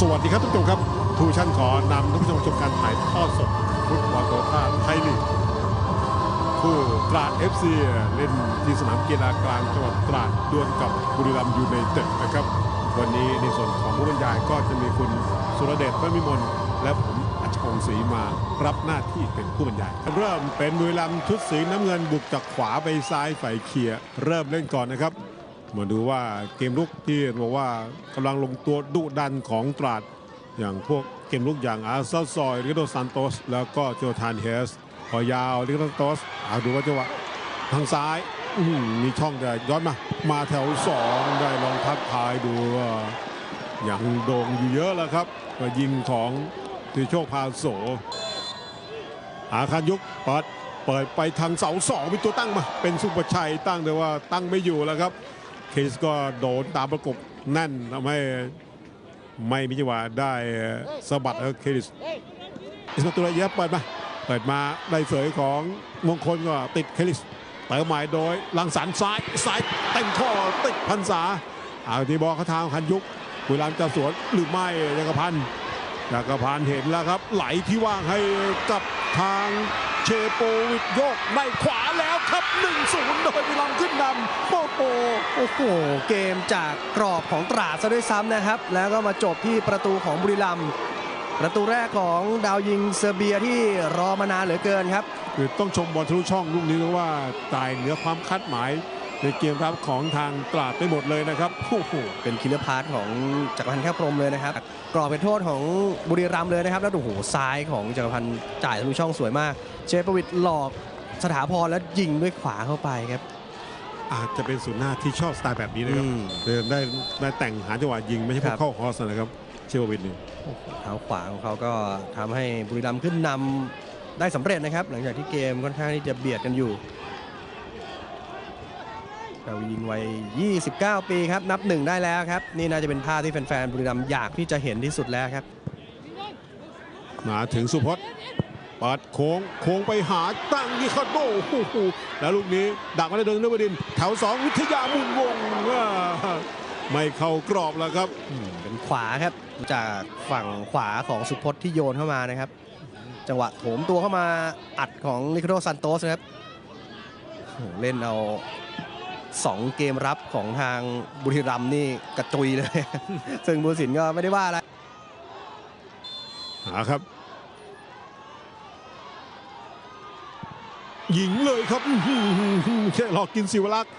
สวัสดีครับทุกท่านครับทูชั่นขอนำท่านผู้ชมชมการถ่ายทอดสดฟุตบอลโตต้าไทยลีกคู่ตราด FC เล่นที่สนามกีฬากลางจังหวัดตราดดวลกับบุรีรัมย์ยูไนเต็ดนะครับ วันนี้ในส่วนของผู้บรรยายก็จะมีคุณสุรเดชพระมิมลและผมอัจฉริศรีมารับหน้าที่เป็นผู้บรรยาย เริ่มเป็นบุรีรัมย์ชุดสีน้ำเงินบุกจากขวาไปซ้ายฝ่ายเคลียรเริ่มเล่นก่อนนะครับ มาดูว่าเกมลุกที่บอกว่ากำลังลงตัวดุดันของตราด อย่างพวกเกมลุกอย่างอาร์ซาซอยริโดซานโตส แล้วก็โจทานเฮสพอยาวริโดซานโตสเอาดูว่าจังหวะทางซ้ายมีช่องแต่ย้อนมา มาแถวสองได้ลองทักทายดูว่าอย่างโด่งอยู่เยอะแล้วครับก็ยิงของทิโชคพาโสอาคารยุกเปิดเปิดไปทางเสาสองมีตัวตั้งมา เป็นสุประชัยตั้งแต่ว่าตั้งไม่อยู่แล้วครับ เคสก็โดนตามประกบแน่นทำให้ไม่มีจังหวะได้สะบัดเคริสอิสมาตุระเยะเปิดมาเปิดมาได้เสยของมงคลก็ติดเคริสเติมหมายโดยลังสรรซ้ายซ้ายเต็มข้อติดพันษาอาทีบอกเขาทางคันยุกบุรีรัมจะสวนหรือไม่จักรพันธ์จักรพันธ์เห็นแล้วครับ ไหลที่ว่างให้กับทาง เชโปวิทโยกในขวาแล้วครับ1-0โดยบุรีรัมย์ขึ้นนำโปโปโอ้โหเกมจากกรอบของตราดซะด้วยซ้ำนะครับ แล้วก็มาจบที่ประตูของบุรีรัมย์ประตูแรกของดาวยิงเซอร์เบียที่รอมานานเหลือเกินครับ คือต้องชมบอลทะลุช่องลูกนี้เพราะว่าตายเหนือความคาดหมาย ในเกมรับของทางตราดไปหมดเลยนะครับโอ้โหเป็นคิลเลอร์พาร์ทของจักรพันธ์แค่พรหมเลยนะครับกรอบเป็นโทษของบุรีรัมย์เลยนะครับ แล้วโอ้โหซ้ายของจักรพันธ์จ่ายทะลุช่องสวยมาก เชฟประวิทย์หลอกสถาพรแล้วยิงด้วยขวาเข้าไปครับ อาจจะเป็นศูนย์หน้าที่ชอบสไตล์แบบนี้นะครับอืมเดินได้ได้แต่งหาจังหวะยิงไม่ใช่พวครักบ เข้าฮอสนะครับ เชลวินนี่เท้าขวาของเขาก็ทำให้บุรีรัมย์ขึ้นนำได้สำเร็จนะครับ หลังจากที่เกมค่อนข้างที่จะเบียดกันอยู่ เรายิงวัย 29 ปีครับ นับหนึ่งได้แล้วครับ นี่น่าจะเป็นภาพที่แฟนๆ บุรีรัมย์อยากที่จะเห็นที่สุดแล้วครับ มาถึงสุพจน์เปิดโค้งโค้งไปหาตั้งยิคาโดโอ้โหแล้วลูกนี้ดักมาได้โดนนบดินทร์แถวสองวิทยามุนวงอ่าไม่เข้ากรอบแล้วครับเป็นขวาครับจากฝั่งขวาของสุพจน์ที่โยนเข้ามานะครับ จังหวะโถมตัวเข้ามาอัดของลิคาโดซันโตสนะครับโอ้โหเล่นเอา สองเกมรับของทางบุรีรัมย์นี่กระจุยเลย ซึ่งบูสินก็ไม่ได้ว่าอะไรหาครับ ยิงเลยครับอื้อหือแค่หลอกกินสิวลักษณ์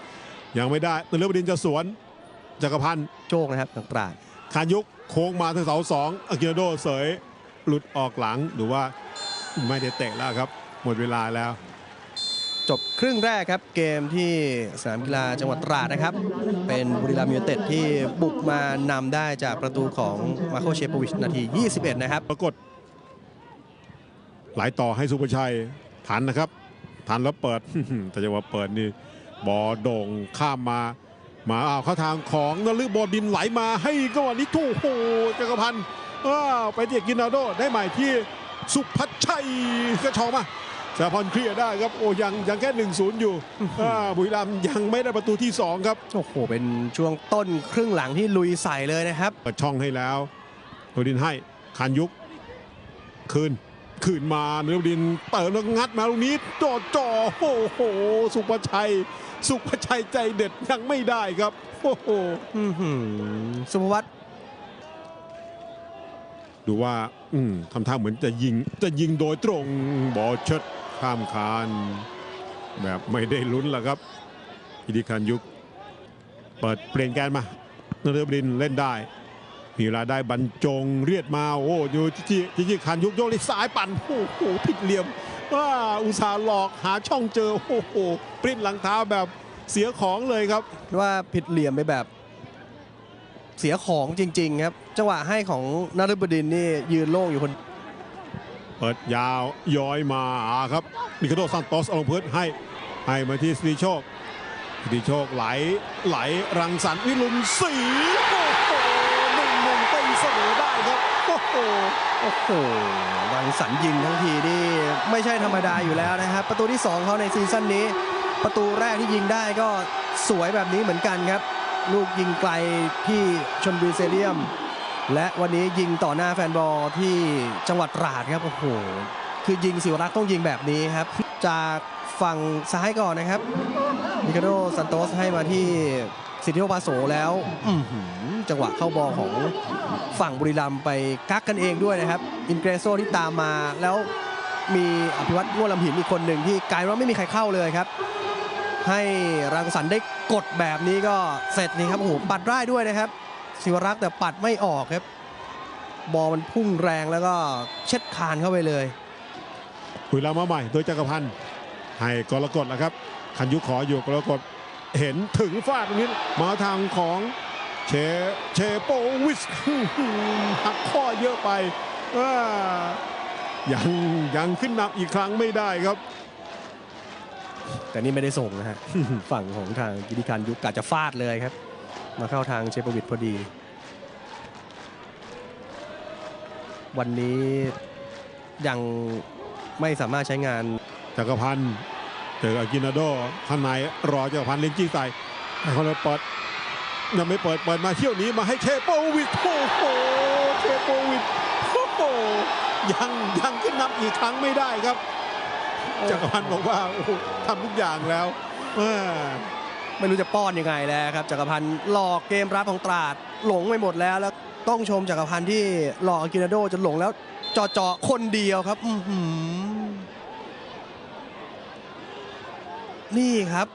ยังไม่ได้ตนเลือบดินจะสวนจักรพันธ์โชคนะครับทางตราดคานยุกโค้งมาทางเสาสองอากิโนโดเสยหลุดออกหลังหรือว่าไม่ได้เตะแล้วครับ หมดเวลาแล้ว จบครึ่งแรกครับ เกมที่สนามกีฬาจังหวัดตราดนะครับ เป็นบุรีรัมย์ยูไนเต็ดที่บุกมานำได้จากประตูของมาโคเชปวิชนาที 21 นะครับ ปรากฏไหลต่อให้สุภชัยทันนะครับ ทันแล้วเปิด แต่จังหวะเปิดนี่บอโด่งข้ามมามาอ้าวเข้าทางของนฤบดินไหลมาให้ก็วันนี้ถูกโอ้โหจักรพันธ์อ้าวไปเจียกินนาโดได้ใหม่ที่สุพัชชัยกระชองมา สาพรเคลียร์ได้ครับโอ้ยังยังแค่1นศูนย์อยู่อ่าบุรีรัมย์ยังไม่ได้ประตูที่ 2 ครับโอ้โหเป็นช่วงต้นครึ่งหลังที่ลุยใส่เลยนะครับเปิดช่องให้แล้วโรดินให้คานยุกคืนคืนมาเนื้อดินเปิดแล้วงัดมาตรงนี้จ่อจ่อโอ้โห สุภชัย สุภชัยใจเด็ดยังไม่ได้ครับโอ้โหอื้อหือสุภวัตดูว่าอืมทำท่าเหมือนจะยิงจะยิงโดยตรงบอลเชิด ข้ามคาน แบบไม่ได้ลุ้นแล้วครับ อิดิคันยุกเปิดเปลี่ยนแกนมานฤบดินเล่นได้มีเวลาได้บรรจงเรียดมาโอ้ดูจิจิจิจิคันยุกโยกเลยซ้ายปั่นโอ้โหผิดเหลี่ยมว่าอุตสาห์หลอกหาช่องเจอโอ้โหปริ้นหลังเท้าแบบเสียของเลยครับว่าผิดเหลี่ยมไปแบบเสียของจริง ๆ ครับ จังหวะให้ของนฤบดินนี่ยืนโล่งอยู่คน เปิดยาวย้อยมาครับนิโคโดซันโตสเอาลงพื้นให้ให้มาที่สติโชคสติโชคไหลไหลรังสรรค์วิรุณศรีโอ้โหหนึ่งหนึ่งตีเสมอได้ครับโอ้โหโอ้โหรังสรรค์ยิงทั้งทีนี่ไม่ใช่ธรรมดาอยู่แล้วนะครับประตูที่ 2เขาในซีซั่นนี้ ประตูแรกที่ยิงได้ก็สวยแบบนี้เหมือนกันครับ ลูกยิงไกลที่ชนบุรีเตเดียม และวันนี้ยิงต่อหน้าแฟนบอลที่จังหวัดตราดครับโอ้โหคือยิงสิวรักษ์ต้องยิงแบบนี้ครับ จากฝั่งซ้ายก่อนนะครับมิคาโดซันโตสให้มาที่สิทธิโอปาโสแล้วจังหวะเข้าบอลของฝั่งบุรีรัมไปกักกันเองด้วยนะครับ อินเกรโซที่ตามมาแล้วมีอภิวัตรง่วงลำหินอีกคนหนึ่งที่กลายว่าไม่มีใครเข้าเลยครับ ให้รังสรรค์ได้กดแบบนี้ก็เสร็จนี่ครับโอ้โหปัดได้ด้วยนะครับ ศิวรักษ์แต่ปัดไม่ออกครับ บอลมันพุ่งแรงแล้วก็เช็ดคานเข้าไปเลยคุยลามาใหม่ โดยจักรพันธ์ให้กรกฎนะครับ คันยุขออยู่กรกฎเห็นถึงฟาดตรงนี้มาทางของเชเชโปวิสหักข้อเยอะไปอ่ายังยังขึ้นนำอีกครั้งไม่ได้ครับ แต่นี่ไม่ได้ส่งนะฮะ ฝั่งของทางกิติการยุคกะจะฟาดเลยครับ มาเข้าทางเชฟวิทพอดี วันนี้ยังไม่สามารถใช้งานจักรพันธ์เจออากินาโดข้างในรอจักรพันธ์เล่นจี้ใส่ให้คนเปิดยังไม่เปิดเปิดมาเที่ยวนี้มาให้เชโปวิชโอ้โหเชโปวิชโอ้โหยังยังขึ้นนำอีกครั้งไม่ได้ครับจักรพันธ์บอกว่าทำทุกอย่างแล้วเออ ไม่รู้จะป้อนยังไงแล้วครับจักรพันธ์หลอกเกมรับของตราดหลงไปหมดแล้วแล้วต้องชมจักรพันธ์ที่หลอกอากินาโดจนหลงแล้วจอจอๆคนเดียวครับอืนี่ครับ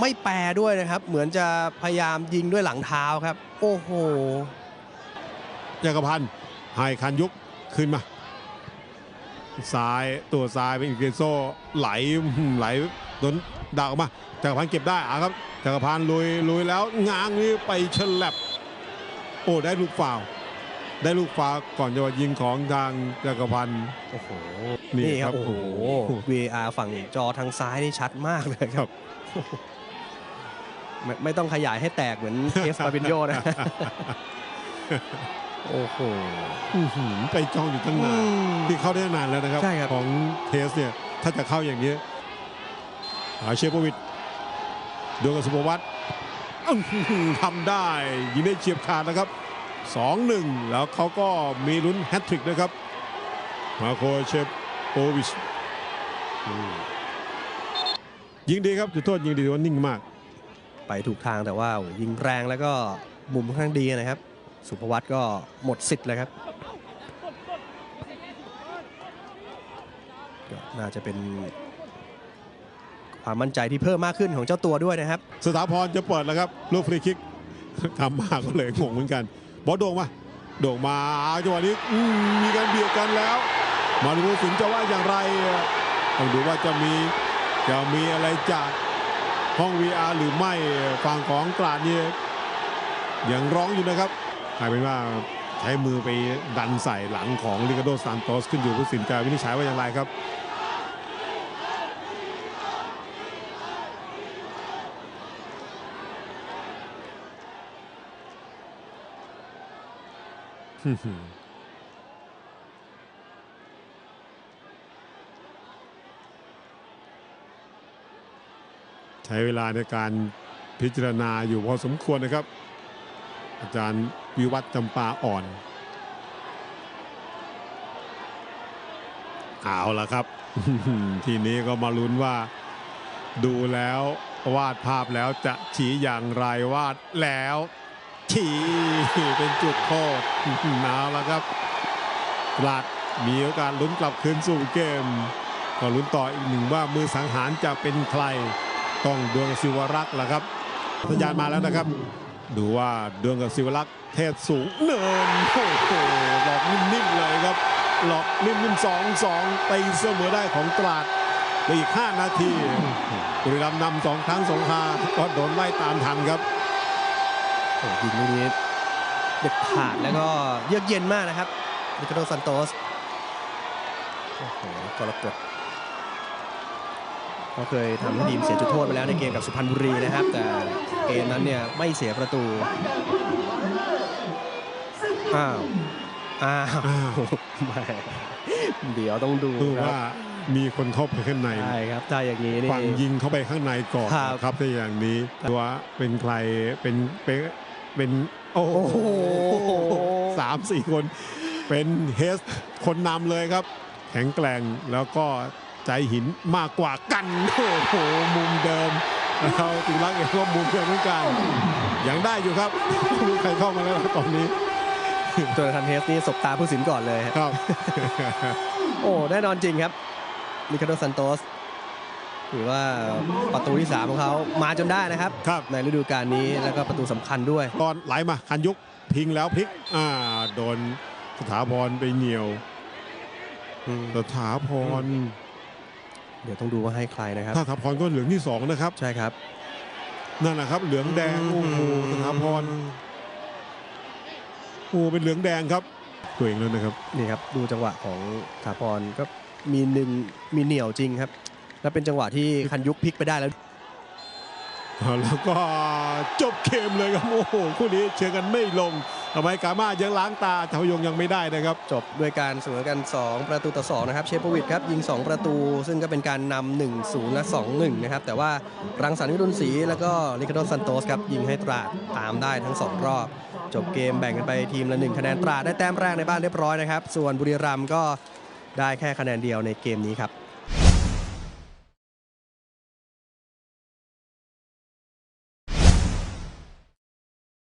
ไม่แปรด้วยนะครับ เหมือนจะพยายามยิงด้วยหลังเท้าครับ โอ้โหจักรพันธ์ให้คันยุกขึ้นมาซ้ายตัวซ้ายเป็นอิเกโซไหลไหลโดนดาวออกมาจักรพันธ์เก็บได้อะครับ จักรพันธ์ลุยลุยแล้วง้างนี้ไปฉลับโอ้ได้ลูกฟาวล์ได้ลูกฟาวล์ก่อนจะยิงของทางจักรพันธ์โอ้โหนี่นี่คครัรับบโอ้โห VAR ฝั่งจอทางซ้ายนี่ชัดมากเลยครับ ไม่ไม่ต้องขยายให้แตกเหมือนเคสปาปินโยนะโอ้โหอื้อหือไปจ้องอยู่ตั้งนานที่เข้าได้นานแล้วนะครับใช่ครับของเทสเนี่ย ถ้าจะเข้าอย่างนี้หาเชฟโป วิดดวงกับสุภวัตทำได้ยิงได้เฉียบขาดนะครับ 2-1 แล้วเขาก็มีลุ้นแฮตทริกนะครับ มาโคเชฟโปวิชยิงดีครับจุดโทษยิงดีว่านิ่งมาก ไปถูกทางแต่ว่ายิงแรงแล้วก็มุมค่อนข้างดีนะครับ สุภวัตก็หมดสิทธิ์เลยครับน่าจะเป็น ความมั่นใจที่เพิ่มมากขึ้นของเจ้าตัวด้วยนะครับ สถาพรจะเปิดแล้วครับลูกฟรีคิกทำมาก็เลยงงเหมือนกัน บอลโด่งมา โด่งมาจังหวะนี้มมีการเบียดกันแล้ว มาดูสินจะว่าอย่างไรต้องดูว่าจะมีจะมีอะไรจากห้อง VR หรือไม่ฝั่งของกลาดเนี่ยยังร้องอยู่นะครับกลายเป็นว่าใช้มือไปดันใส่หลังของลิกาโดซานโตสขึ้นอยู่ผู้สินจะวินิจฉัยว่าอย่างไรครับ ใช้เวลาในการพิจารณาอยู่พอสมควรนะครับ อาจารย์วิวัฒน์จำปาอ่อนเอาละครับ ทีนี้ก็มาลุ้นว่า ดูแล้ววาดภาพแล้วจะฉีอย่างไรวาดแล้ว ฉีเป็นจุดโทษเอาละครับตราดมีโอกาสลุ้นกลับคืนสู่เกม ก็ลุ้นต่ออีกหนึ่งว่ามือสังหารจะเป็นใคร ต้องดวงศิวรักษ์ล่ะครับสัญญาณมาแล้วนะครับ ดูว่าดวงกับศิวรักษ์เทศสูงเนินโอ้โหหลอกนิ่มๆเลยครับหลอกนิ่มๆสองสองตีเสมอได้ของตราดเหลืออีก 5 นาทีบุรีรัมย์นำสองครั้งสองคาก็โดนไล่ตามทันครับ อ้โหยิงลูกนี้เด็ดขาดแล้วก็เยือกเย็นมากนะครับริคาโดซันโตสโอ้โหกรกฎเขาเคยทำให้ทีมเสียจุดโทษไปแล้วในเกมกับสุพรรณบุรีนะครับ แต่เกมนั้นเนี่ยไม่เสียประตูอ้าวอ้าวอ้าวไม่เดี๋ยวต้องดูดูครัว่าบมีคนเข้าไปข้างในใช่ครับถ้าอย่างนี้นี่ฝั่งยิงเข้าไปข้างในก่อนครับนะครับถ้าอย่างนี้ว่าเป็นใครเป็นเป็น เป็นโอ้โหโอ้โหสามสี่คนเป็นเฮสคนนำเลยครับ แข็งแกร่งแล้วก็ใจหินมากกว่ากันโอ้โหมุมเดิมเราติรักเองก็มุมเดิมเหมือนกันยังได้อยู่ครับไม่รู้ใครเข้ามาแล้วตอนนี้โจนาธานเฮสนี่สบตาผู้สินก่อนเลยฮะครับ โอ้แน่นอนจริงครับลิคาโดซันโตส ถือว่าประตูที่ 3 ของเขามาจนได้นะครับ ครับ ในฤดูกาลนี้แล้วก็ประตูสำคัญด้วย ตอนไหลมาคันยุกพิงแล้วพลิกอ่าโดนสถาพรไปเหนียว สถาพรเดี๋ยวต้องดูว่าให้ใครนะครับ ถ้าสถาพรก็เหลืองที่สองนะครับ ใช่ครับ นั่นแหละครับ เหลืองแดงโอ้โหสถาพรโอ้เป็นเหลืองแดงครับ ตัวเองแล้วนะครับ นี่ครับ ดูจังหวะของสถาพรก็มีหนึ่งมีเหนียวจริงครับ แล้วเป็นจังหวะที่คันยุกพลิกไปได้แล้ว แล้วก็จบเกมเลยครับโอ้โหคู่นี้เชื่อกันไม่ลงทำไมกามายังล้างตาชาวยงยังไม่ได้นะครับ จบด้วยการเสมอกัน 2 ประตูต่อ 2 นะครับ เชฟโปวิดครับ ยิง 2 ประตู ซึ่งก็เป็นการนำ1 0 และ 2 1 นะครับ แต่ว่ารังสรรค์วิรุณศรีแล้วก็ลิคาโดซันโตสครับ ยิงให้ตราดตามได้ทั้ง 2 รอบ จบเกมแบ่งกันไปทีมละ 1 คะแนนตราดได้แต้มแรกในบ้านเรียบร้อยนะครับ ส่วนบุรีรัมย์ก็ได้แค่คะแนนเดียวในเกมนี้ครับ